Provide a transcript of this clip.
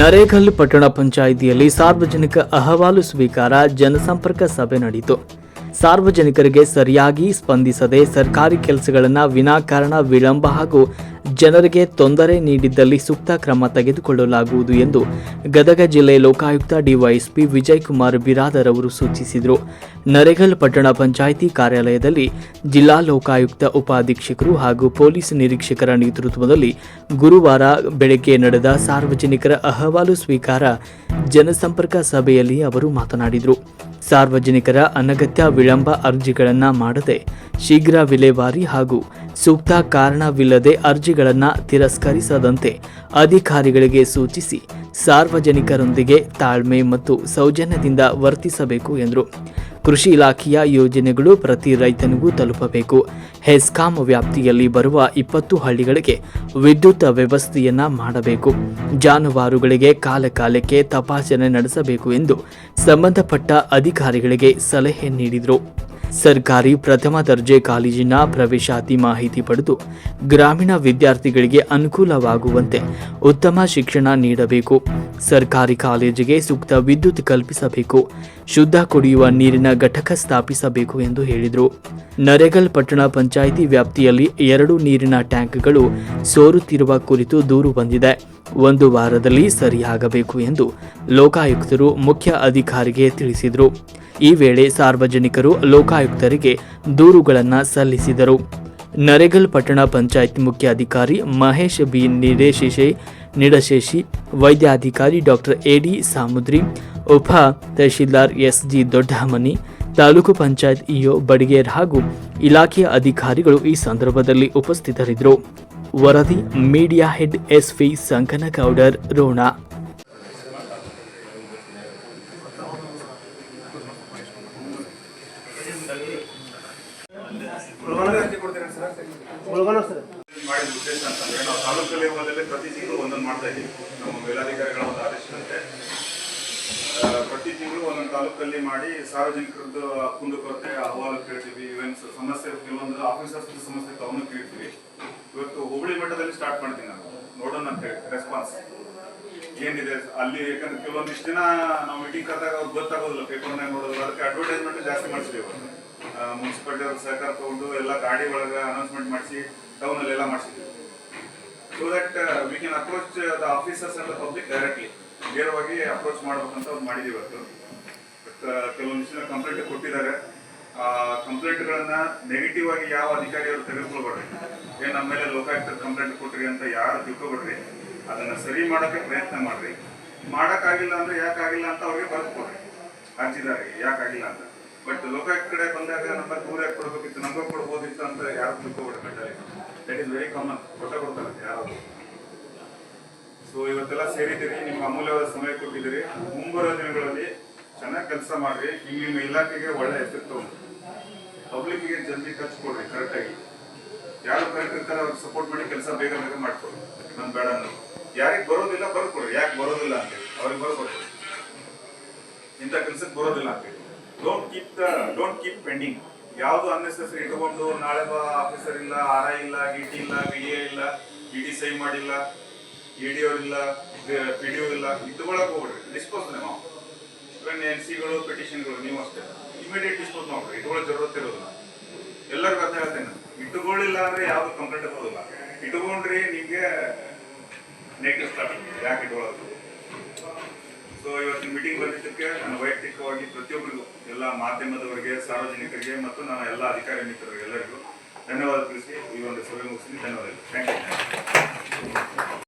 ನರೇಗಲ್ ಪಟ್ಟಣ ಪಂಚಾಯಿತಿಯಲ್ಲಿ ಸಾರ್ವಜನಿಕ ಅಹವಾಲು ಸ್ವೀಕಾರ ಜನಸಂಪರ್ಕ ಸಭೆ ನಡೆಯಿತು. ಸಾರ್ವಜನಿಕರಿಗೆ ಸರಿಯಾಗಿ ಸ್ಪಂದಿಸದೆ ಸರ್ಕಾರಿ ಕೆಲಸಗಳನ್ನು ವಿನಾಕಾರಣ ವಿಳಂಬ ಹಾಗೂ ಜನರಿಗೆ ತೊಂದರೆ ನೀಡಿದ್ದಲ್ಲಿ ಸೂಕ್ತ ಕ್ರಮ ತೆಗೆದುಕೊಳ್ಳಲಾಗುವುದು ಎಂದು ಗದಗ ಜಿಲ್ಲೆ ಲೋಕಾಯುಕ್ತ ಡಿವೈಎಸ್ಪಿ ವಿಜಯ್ ಕುಮಾರ್ ಬಿರಾದರ್ ಅವರು ಸೂಚಿಸಿದರು. ನರೇಗಲ್ ಪಟ್ಟಣ ಪಂಚಾಯಿತಿ ಕಾರ್ಯಾಲಯದಲ್ಲಿ ಜಿಲ್ಲಾ ಲೋಕಾಯುಕ್ತ ಉಪಾಧೀಕ್ಷಕರು ಹಾಗೂ ಪೊಲೀಸ್ ನಿರೀಕ್ಷಕರ ನೇತೃತ್ವದಲ್ಲಿ ಗುರುವಾರ ಬೆಳಗ್ಗೆ ನಡೆದ ಸಾರ್ವಜನಿಕರ ಅಹವಾಲು ಸ್ವೀಕಾರ ಜನಸಂಪರ್ಕ ಸಭೆಯಲ್ಲಿ ಅವರು ಮಾತನಾಡಿದರು. ಸಾರ್ವಜನಿಕರ ಅನಗತ್ಯ ವಿಳಂಬ ಅರ್ಜಿಗಳನ್ನು ಮಾಡದೆ ಶೀಘ್ರ ವಿಲೇವಾರಿ ಹಾಗೂ ಸೂಕ್ತ ಕಾರಣವಿಲ್ಲದೆ ಅರ್ಜಿಗಳನ್ನು ತಿರಸ್ಕರಿಸದಂತೆ ಅಧಿಕಾರಿಗಳಿಗೆ ಸೂಚಿಸಿ ಸಾರ್ವಜನಿಕರೊಂದಿಗೆ ತಾಳ್ಮೆ ಮತ್ತು ಸೌಜನ್ಯದಿಂದ ವರ್ತಿಸಬೇಕು ಎಂದರು. ಕೃಷಿ ಇಲಾಖೆಯ ಯೋಜನೆಗಳು ಪ್ರತಿ ರೈತನಿಗೂ ತಲುಪಬೇಕು. ಹೆಸ್ಕಾಂ ವ್ಯಾಪ್ತಿಯಲ್ಲಿ ಬರುವ ಇಪ್ಪತ್ತು ಹಳ್ಳಿಗಳಿಗೆ ವಿದ್ಯುತ್ ವ್ಯವಸ್ಥೆಯನ್ನು ಮಾಡಬೇಕು. ಜಾನುವಾರುಗಳಿಗೆ ಕಾಲಕಾಲಕ್ಕೆ ತಪಾಸಣೆ ನಡೆಸಬೇಕು ಎಂದು ಸಂಬಂಧಪಟ್ಟ ಅಧಿಕಾರಿಗಳಿಗೆ ಸಲಹೆ ನೀಡಿದರು. ಸರ್ಕಾರಿ ಪ್ರಥಮ ದರ್ಜೆ ಕಾಲೇಜಿನ ಪ್ರವೇಶಾತಿ ಮಾಹಿತಿ ಪಡೆದು ಗ್ರಾಮೀಣ ವಿದ್ಯಾರ್ಥಿಗಳಿಗೆ ಅನುಕೂಲವಾಗುವಂತೆ ಉತ್ತಮ ಶಿಕ್ಷಣ ನೀಡಬೇಕು. ಸರ್ಕಾರಿ ಕಾಲೇಜಿಗೆ ಸೂಕ್ತ ವಿದ್ಯುತ್ ಕಲ್ಪಿಸಬೇಕು. ಶುದ್ಧ ಕುಡಿಯುವ ನೀರಿನ ಘಟಕ ಸ್ಥಾಪಿಸಬೇಕು ಎಂದು ಹೇಳಿದರು. ನರೇಗಲ್ ಪಟ್ಟಣ ಪಂಚಾಯಿತಿ ವ್ಯಾಪ್ತಿಯಲ್ಲಿ ಎರಡು ನೀರಿನ ಟ್ಯಾಂಕ್ಗಳು ಸೋರುತ್ತಿರುವ ಕುರಿತು ದೂರು ಬಂದಿದೆ. ಒಂದು ವಾರದಲ್ಲಿ ಸರಿಯಾಗಬೇಕು ಎಂದು ಲೋಕಾಯುಕ್ತರು ಮುಖ್ಯ ಅಧಿಕಾರಿಗೆ ತಿಳಿಸಿದರು. ಈ ವೇಳೆ ಸಾರ್ವಜನಿಕರು ಲೋಕಾಯುಕ್ತರಿಗೆ ದೂರುಗಳನ್ನು ಸಲ್ಲಿಸಿದರು. ನರೇಗಲ್ ಪಟ್ಟಣ ಪಂಚಾಯತ್ ಮುಖ್ಯಾಧಿಕಾರಿ ಮಹೇಶ್ ಬಿ ನಿಡೇಶೇಶೆ ನಿಡಶೇಷಿ, ವೈದ್ಯಾಧಿಕಾರಿ ಡಾಕ್ಟರ್ ಎಡಿ ಸಾಮುದ್ರಿ, ಉಪ tahsildar S G Doddamani taluk panchayat EO Badiger ಹಾಗೂ ಇಲಾಖೆಯ ಅಧಿಕಾರಿಗಳು ಈ ಸಂದರ್ಭದಲ್ಲಿ ಉಪಸ್ಥಿತರಿದ್ದರು. ವರದಿ media head S V Sankanagoudar, Ron. ಮಾಡಿದ ಉದ್ದೇಶ ಅಂತಂದ್ರೆ ನಾವು ತಾಲೂಕು ಲೆವೆಲಲ್ಲಿ ಪ್ರತಿ ತಿಂಗಳು ಒಂದೊಂದು ಮಾಡ್ತಾ ಇದ್ದೀವಿ ನಮ್ಮ ಮೇಲಾಧಿಕಾರಿಗಳ ಒಂದು ಆದೇಶದಂತೆ ಆ, ಪ್ರತಿ ತಿಂಗಳು ಒಂದೊಂದು ತಾಲೂಕಲ್ಲಿ ಮಾಡಿ ಸಾರ್ವಜನಿಕರದ್ದು ಕುಂದುಕೊರತೆ, ಅಹವಾಲು ಕೇಳ್ತೀವಿ ಇವನ್ ಸಮಸ್ಯೆ ಕೆಲವೊಂದು ಆಫೀಸರ್ಸ್ ಸಮಸ್ಯೆ ಅವನು ಕೇಳ್ತೀವಿ. ಇವತ್ತು ಹುಬ್ಳಿ ಮಟ್ಟದಲ್ಲಿ ಸ್ಟಾರ್ಟ್ ಮಾಡ್ತೀನಿ ನಾನು. ನೋಡೋಣ ಅಂತ ಹೇಳಿ ರೆಸ್ಪಾನ್ಸ್ ಏನಿದೆ? ಅಲ್ಲಿ ಯಾಕಂದ್ರೆ ಕೆಲವೊಂದಿಷ್ಟು ದಿನ ನಾವು ಮೀಟಿಂಗ್ ಕರೆದಾಗ ಅವ್ರಿಗೆ ಗೊತ್ತಾಗೋದಿಲ್ಲ. ಪೇಪರ್ನಾಗ ನೋಡೋದಿಲ್ಲ ಅದಕ್ಕೆ ಅಡ್ವರ್ಟೈಸ್ಮೆಂಟ್ ಜಾಸ್ತಿ ಮಾಡಿಸಿದೀವಿ ಮುನ್ಸಿಪಾಲಿಟಿ ಅವ್ರ ಸಹಕಾರ ತಗೊಂಡು ಎಲ್ಲ ಗಾಡಿ ಒಳಗೆ ಅನೌನ್ಸ್ಮೆಂಟ್ ಮಾಡಿಸಿ ಟೌನಲ್ಲಿ ಎಲ್ಲ ಮಾಡಿಸಿದ್ವಿ. So that we can approach the officers and the public directly ನೇರವಾಗಿ ಅಪ್ರೋಚ್ ಮಾಡ್ಬೇಕಂತ ಅವ್ರು ಮಾಡಿದೀವಿ ಇವತ್ತು. ಕೆಲವೊಂದಿಷ್ಟು ಜನ ಕಂಪ್ಲೇಂಟ್ ಕೊಟ್ಟಿದ್ದಾರೆ. ಆ ಕಂಪ್ಲೇಂಟ್ಗಳನ್ನ ನೆಗೆಟಿವ್ ಆಗಿ ಯಾವ ಅಧಿಕಾರಿಯವರು ತೆಗೆದುಕೊಳ್ಬೇಡ್ರಿ ಏನ್ ನಮ್ಮ ಮೇಲೆ ಲೋಕಾಯುಕ್ತ ಕಂಪ್ಲೇಂಟ್ ಕೊಟ್ರಿ ಅಂತ ಯಾರು ತಿಳ್ಕೊಬೇಡ್ರಿ? ಅದನ್ನ ಸರಿ ಮಾಡೋಕೆ ಪ್ರಯತ್ನ ಮಾಡ್ರಿ. ಮಾಡಕ್ಕಾಗಿಲ್ಲ ಅಂದ್ರೆ ಯಾಕಾಗಿಲ್ಲ ಅಂತ ಅವ್ರಿಗೆ ಬರೆದುಕೊಡ್ರಿ. ಅರ್ಜಿದಾರಿಗೆ ಯಾಕಾಗಿಲ್ಲ ಅಂತ. ಬಟ್ ಲೋಕಾಯುಕ್ತ ಕಡೆ ಬಂದಾಗ ನಮ್ಮ ದೂರ ಯಾಕೆ ಕೊಡ್ಬೇಕಿತ್ತು, ನಮ್ಗೆ ಕೊಡ್ಬೋದಿತ್ತು ಅಂತ ಯಾರು ತಿಳ್ಕೊಬೇಡ್ರಿ mentally that is very common ಕೊಟ್ಟ ಕೊಡ್ತಾರೆ ಯಾರು ಸೊ ಇವತ್ತೆಲ್ಲ ಸೇರಿದ್ದೀರಿ ನಿಮ್ಮ ಅಮೂಲ್ಯವಾದ ಸಮಯ ಕೊಟ್ಟಿದ್ದೀರಿ. ಮುಂಬರುವ ದಿನಗಳಲ್ಲಿ ಚೆನ್ನಾಗಿ ಕೆಲಸ ಮಾಡ್ರಿ ನಿಮ್ಮ ನಿಮ್ಮ ಇಲಾಖೆಗೆ ಒಳ್ಳೆ ಹೆಸರು ತಗೊಂಡು. ಪಬ್ಲಿಕ್ಗೆ ಜಲ್ದಿ ಖರ್ಚು ಕೊಡ್ರಿ ಕರೆಕ್ಟಾಗಿ ಯಾರು ಕರೆಕ್ಟ್ ಇರ್ತಾರೆ, ಅವ್ರಿಗೆ ಸಪೋರ್ಟ್ ಮಾಡಿ ಕೆಲಸ ಬೇಗ ಬೇಗ ಮಾಡ್ಕೊಡ್ರಿ ನನ್ ಬೇಡ ಅನ್ನೋದು ಯಾರಿಗೆ ಬರೋದಿಲ್ಲ ಬರ್ಕೊಡ್ರಿ ಯಾಕೆ ಬರೋದಿಲ್ಲ ಅಂತ ಅವ್ರಿಗೆ ಬರ್ಕೊಡ್ರಿ ಇಂಥ ಕೆಲಸಕ್ಕೆ ಬರೋದಿಲ್ಲ ಅಂತ don't keep the don't keep pending ಯಾವುದು ಅನ್ನೆಸೆಸರಿ ಇಟ್ಕೊಂಡು ನಾಳೆ ಬಾ ಆಫೀಸರ್ ಇಲ್ಲ, ಆರ್ ಐ ಇಲ್ಲ, ಡಿ ಟಿ ಇಲ್ಲ ಬಿ ಎ ಇಲ್ಲ ಇ ಡಿ ಸೈ ಮಾಡಿಲ್ಲ, ಎ ಡಿ ಇಲ್ಲ, ಪಿ ಡಿ ಇಲ್ಲ ಇಟ್ಕೊಳಕ್ ಹೋಗ್ಬಿಡ್ರಿ. ಡಿಸ್ಪೋಸ್ ನಾವು ಇವನ್ ಎನ್ ಸಿಗಳು, ಪಿಟಿಷನ್ಗಳು, ನೀವು ಅಷ್ಟೇ. ಇಮಿಡಿಯೇಟ್ ಡಿಸ್ಪೋಸ್ ಮಾಡ್ರಿ ಇಟ್ಕೊಳ್ಳೋ ಜರೂರತ್ ಇರೋದಿಲ್ಲ. ಎಲ್ಲರಿಗೂ ಗೊತ್ತ ಹೇಳ್ತೇನೆ ಇಟ್ಕೊಳ್ಳಿಲ್ಲ ಅಂದ್ರೆ ಯಾವ್ದು ಕಂಪ್ಲೇಂಟ್ ಹೋಗೋದಿಲ್ಲ ಇಟ್ಕೊಂಡ್ರಿ ನಿಮಗೆ ನೆಗೆಟಿವ್ ಸ್ಟಾರ್ಟ್ ಯಾಕೆ ಇಟ್ಕೊಳ್ಳೋದು? ಸೊ ಇವತ್ತಿನ ಮೀಟಿಂಗ್ ಬಂದಿದ್ದಕ್ಕೆ ನಾನು ವೈಯಕ್ತಿಕವಾಗಿ ಪ್ರತಿಯೊಬ್ಬರಿಗೂ, ಎಲ್ಲ ಮಾಧ್ಯಮದವರಿಗೆ, ಸಾರ್ವಜನಿಕರಿಗೆ ಮತ್ತು ನನ್ನ ಎಲ್ಲ ಅಧಿಕಾರಿ ಮಿತ್ರರಿಗೆ ಎಲ್ಲರಿಗೂ ಧನ್ಯವಾದ ತಿಳಿಸಿ ಈ ಒಂದು ಸಭೆ ಮುಗಿಸಿ ಧನ್ಯವಾದಗಳು. Thank you